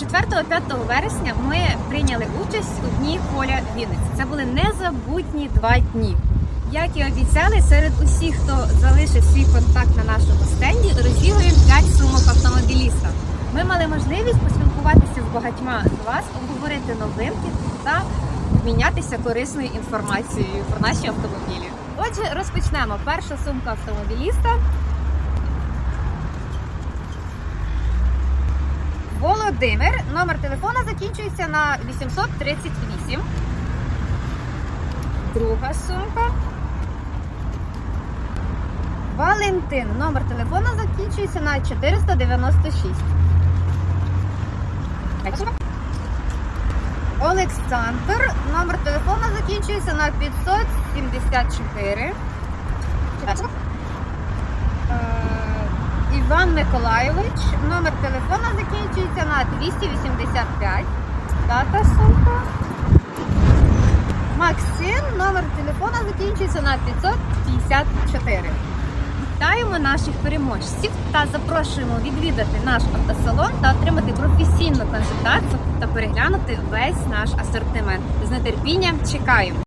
4-5 вересня ми прийняли участь у дні поля Вінниці. Це були незабутні два дні. Як і обіцяли, серед усіх, хто залишив свій контакт на нашому стенді, розігруємо 5 сумок автомобіліста. Ми мали можливість поспілкуватися з багатьма з вас, обговорити новинки та обмінятися корисною інформацією про наші автомобілі. Отже, розпочнемо. Перша сумка автомобіліста. Володимир. Номер телефона закінчується на 838. Друга сумка. Валентин. Номер телефона закінчується на 496. Олександр. Номер телефона закінчується на 574. Іван Миколайович. Номер телефона закінчується на 285. П'ята сумка. Максим. Номер телефона закінчується на 554. Вітаємо наших переможців та запрошуємо відвідати наш автосалон та отримати професійну консультацію та переглянути весь наш асортимент. З нетерпінням чекаємо!